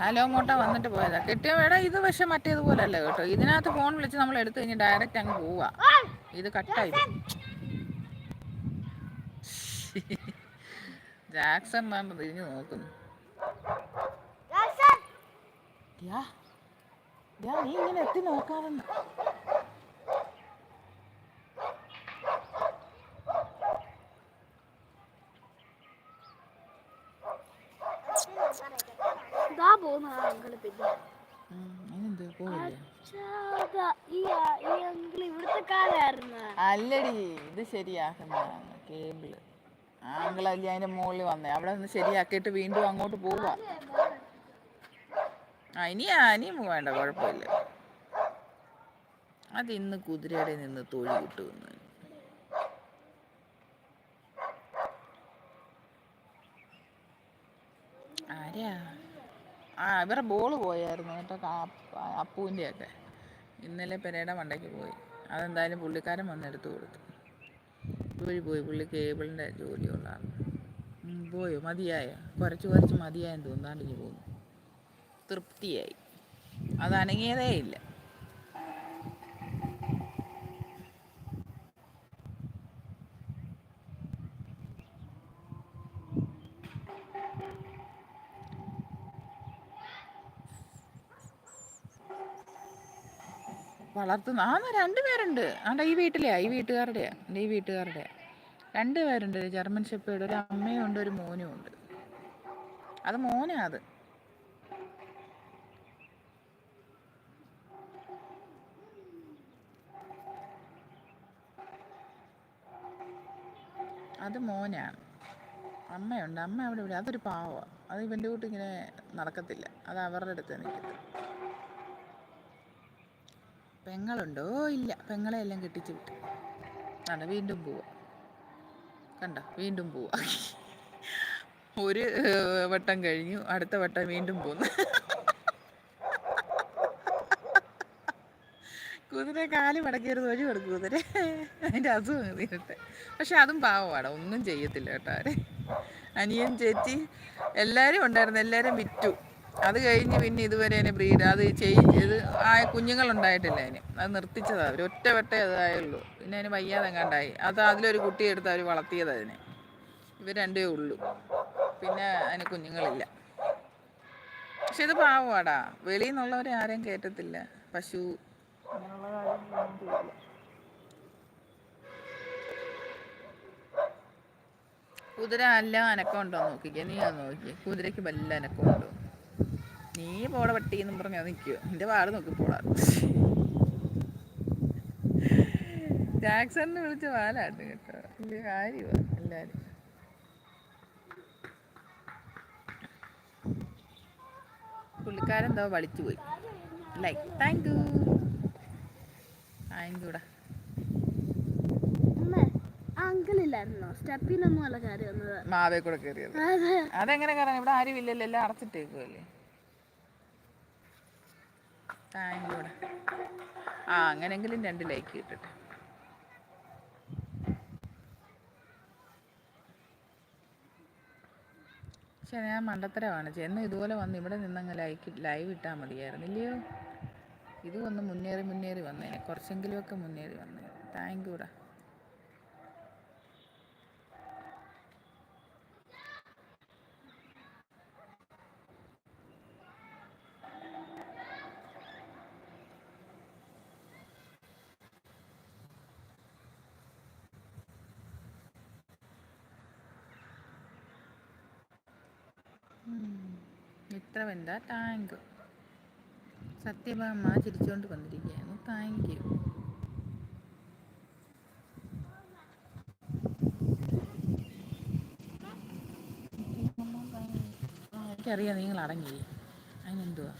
Hello മോട്ട വന്നിട്ട് പോയതാ. കിട്ടിയ വേടാ ഇത് പക്ഷെ മറ്റേതുപോലല്ലേ കേട്ടോ. ഇതിനകത്ത് ഫോൺ വിളിച്ച് നമ്മൾ എടുത്തു കഴിഞ്ഞ് ഡയറക്റ്റ് അങ്ങ് പോവാ. ഇത് കട്ടായി ജാക്സൺ എന്നാണ് തിരിഞ്ഞു നോക്കുന്നു. നീ ഇങ്ങനെ എത്തി നോക്കാതെ ഇതാ പോകുന്ന ആ അങ്കിൾ പിന്നെ അല്ലടി ഇത് ശരിയാക്കുന്നതാണ് കേബിൾ. ആങ്കിളല്ലേ അതിന്റെ മുകളിൽ വന്നേ. അവിടെ നിന്ന് ശരിയാക്കിയിട്ട് വീണ്ടും അങ്ങോട്ട് പോവാ. ആ ഇനി ഇനിയും വേണ്ട കുഴപ്പമില്ല. അത് ഇന്ന് കുതിരയുടെ നിന്ന് തൊഴി കിട്ടുമെന്ന് ആരാ? ആ ഇവരെ ബോൾ പോയായിരുന്നു. കേട്ടോ കാ- അപ്പൂന്റെ ഒക്കെ ഇന്നലെ പെരയുടെ മണ്ടയ്ക്ക് പോയി. അതെന്തായാലും പുള്ളിക്കാരൻ വന്നെടുത്ത് കൊടുത്തു. വഴി പോയി. പുള്ളി കേബിളിന്റെ ജോലിയുള്ള ഉം, പോയോ? മതിയായോ? കുറച്ച് കുറച്ച് മതിയായെന്ന് തോന്നാണ്ട് ഇനി പോന്നു. തൃപ്തിയായി. അത് അനങ്ങിയതേ ഇല്ല വളർത്തുന്ന ആ രണ്ടുപേരുണ്ട് ആണ്ട ഈ വീട്ടിലെയാ ഈ വീട്ടുകാരുടെയാ എന്റെ ഈ വീട്ടുകാരുടെയാ. രണ്ടുപേരുണ്ട് ഒരു ജർമ്മൻ ഷെപ്പേഡ് ഒരു അമ്മയും ഉണ്ട് ഒരു മോനും ഉണ്ട്. അത് മോനാ അത്. അത് മോനാണ് അമ്മയുണ്ട് അമ്മ അവിടെ ഇവിടെ അതൊരു പാവമാണ് അത് ഇവന്റെ കൂട്ടിങ്ങനെ നടക്കത്തില്ല. അത് അവരുടെ അടുത്ത് നിൽക്കത്തില്ല. പെങ്ങളുണ്ടോ? ഇല്ല. പെങ്ങളെ എല്ലാം കെട്ടിച്ചു വിട്ടു. ആണ് വീണ്ടും പോവാ. കണ്ട? വീണ്ടും പോവാ. ഒരു വട്ടം കഴിഞ്ഞു. അടുത്ത വട്ടം വീണ്ടും പോന്നു. കുതിര കാലി മടക്കിയൊരു വഴി കൊടുക്കും കുതിര അതിന്റെ അസുഖം തീരട്ടെ. പക്ഷെ അതും പാവമാണ് ഒന്നും ചെയ്യത്തില്ല കേട്ടോ അവരെ അനിയൻ ചേച്ചി എല്ലാവരും ഉണ്ടായിരുന്നു. എല്ലാവരും വിറ്റു. അത് കഴിഞ്ഞ് പിന്നെ ഇതുവരെ അതിനെ ബ്രീഡ് അത് ചേഞ്ച് ചെയ്ത് ആ കുഞ്ഞുങ്ങളുണ്ടായിട്ടില്ല അതിന്. അത് നിർത്തിച്ചതാണ് അവർ ഒറ്റ വട്ടേ അതായുള്ളൂ പിന്നെ അതിന് വയ്യാതെ എങ്ങാണ്ടായി അത് അതിലൊരു കുട്ടിയെ എടുത്ത് അവർ വളർത്തിയത് അതിനെ. ഇവർ രണ്ടേ ഉള്ളൂ. പിന്നെ അതിന് കുഞ്ഞുങ്ങളില്ല. പക്ഷെ ഇത് പാവമാടാ. വെളിയിൽ നിന്നുള്ളവരെ ആരെയും കയറ്റത്തില്ല പശു. കുതിര അല്ല അനക്കം ഉണ്ടോ നോക്കിക്കേ? നീ അത് നോക്കിയേ കുതിരയ്ക്ക് വല്ല അനക്കം ഉണ്ടോ നീ പോടെ പട്ടി എന്നും പറഞ്ഞാൽ നിൽക്കുക എന്റെ പാട് നോക്കി പോടാ. ജാക്സണിനെ വിളിച്ച പാലാട്ട് കേട്ടോ. വലിയ കാര്യമാണ് എല്ലാവരും പുള്ളിക്കാരെന്തോ വളിച്ചു പോയി. ലൈക്ക് താങ്ക് യു താങ്ക് യൂടാ അമ്മ ആ അങ്കിളില്ലായിരുന്നോ സ്റ്റെപ്പിനൊന്നും അല്ല കാര്യം വന്നത് മാവേ കൂടെ കയറിയത് അതെ. അതെങ്ങനെ കയറാൻ ഇവിടെ ആരും ഇല്ലല്ലോ എല്ലാം അടച്ചിട്ടേക്കുമല്ലേ താങ്ക് യൂടാ ആ അങ്ങനെങ്കിലും രണ്ട് ലൈക്ക് കിട്ടട്ടെ. പക്ഷെ ഞാൻ മണ്ടത്തരമാണ്. ചെന്ന് ഇതുപോലെ വന്ന് ഇവിടെ നിന്നങ്ങ് ലൈക്ക് ലൈവ് ഇട്ടാൽ മതിയായിരുന്നു ഇല്ലയോ ഇത് വന്ന് മുന്നേറി മുന്നേറി വന്നേനെ. കുറച്ചെങ്കിലുമൊക്കെ മുന്നേറി വന്നേനെ. താങ്ക് ഇത്ര വേണ്ട താങ്ക് സത്യഭാമ ചിരിച്ചുകൊണ്ട് വന്നിരിക്കുകയാണ്. താങ്ക് യു എനിക്കറിയാം നിങ്ങൾ അടങ്ങി അതിനെന്തുവാ?